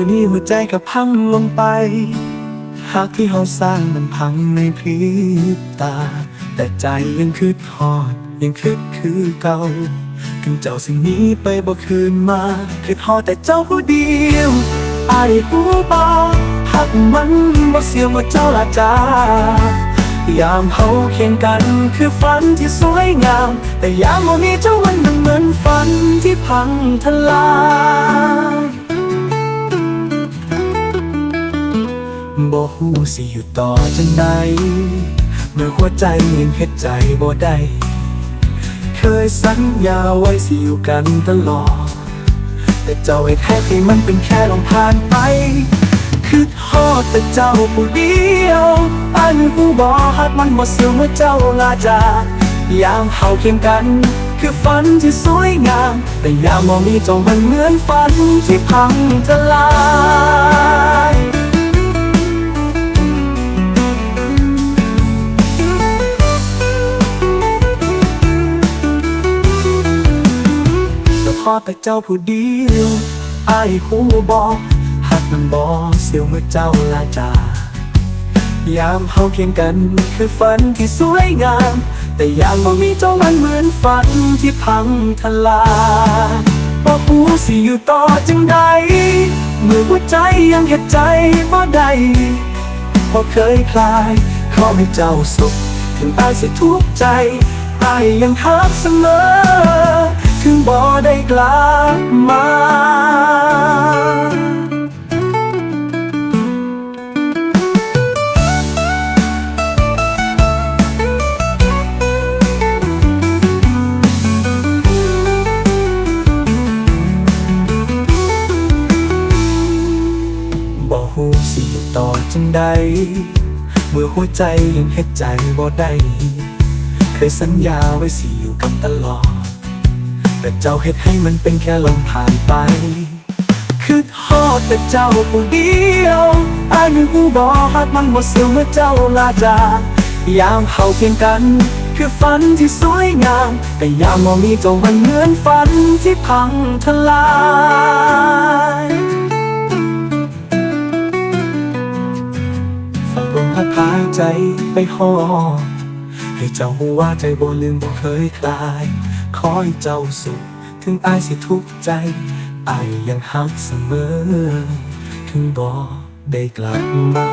อนี้หัวใจก็พังลงไป หากที่เราสร้างมันพังในพริบตา แต่ใจยังคืดฮอด ยังคืดคือเก่าถึงเจ้าสิ่งนี้ไปบ่คืนมาคืดฮอดแต่เจ้าผู้เดียวไอายผู้บ่หักมันบ่เสียว่าเจ้าละจ้ายามเฮาเคียงกันคือฝันที่สวยงาม แต่ยามบ่มีเจ้ามันมันเหมือนฝันที่พังทลาย บ่ฮู้สิอยู่ต่อจังใดเมื่อหัวใจยังเฮ็ดใจบ่ได้เคยสัญญาไว้สิอยู่กันตลอด แต่เจ้าเฮ็ดแค่ให้มันเป็นแค่ลมผ่านไปคือทอดแต่เจ้าผู้เดียว อันผู้บ่ฮักมันบ่เสื่อมเมื่อเจ้าลาจากยามเฮาเคียงกัน คือฝันที่สวยงาม แต่ยามมองมีเจ้ามันเหมือนฝันที่พังทลาย อแต่เจ้าผู้เดียวไอายหูบอกหักมันบอกเสียวเมื่อเจ้าลาจากยามเฮาเคียงกันคือฝันที่สวยงาม แต่ยามบ่มีเจ้ามันเหมือนฝันที่พังทลายบอกหูสิอยู่ต่อจังใดเมื่อหัวใจยังเห็ดใจบ่ได้พอเคยคลายขอให้เจ้าสุข ถึงตายเสียทุกข์ใจอายยังฮักเสมอ กลับมา บ่ฮู้สิอยู่ต่อจังใด เมื่อหัวใจยังเฮ็ดใจบ่ได้ เคยสัญญาไว้สิอยู่กันตลอด แต่เจ้าเฮ็ดให้มันเป็นแค่ลมผ่านไป คือทอดแต่เจ้าผู้เดียวอายมีหูบ่ฮักมันบ่เสื่อมเมื่อเจ้าลาจากยามเฮาเพียงกัน คือฝันที่สวยงาม แต่ยามบ่มีเจ้ามันเหมือนฝันที่พังทลายฝากลมพัดพาใจไปหอดให้เจ้าหูว่าใจบ่ลืมบ่เคยคลาย ขอให้เจ้าสุข ถึงอายสิทุกใจอายยังฮักเสมอ ถึงบ่ได้กลับมา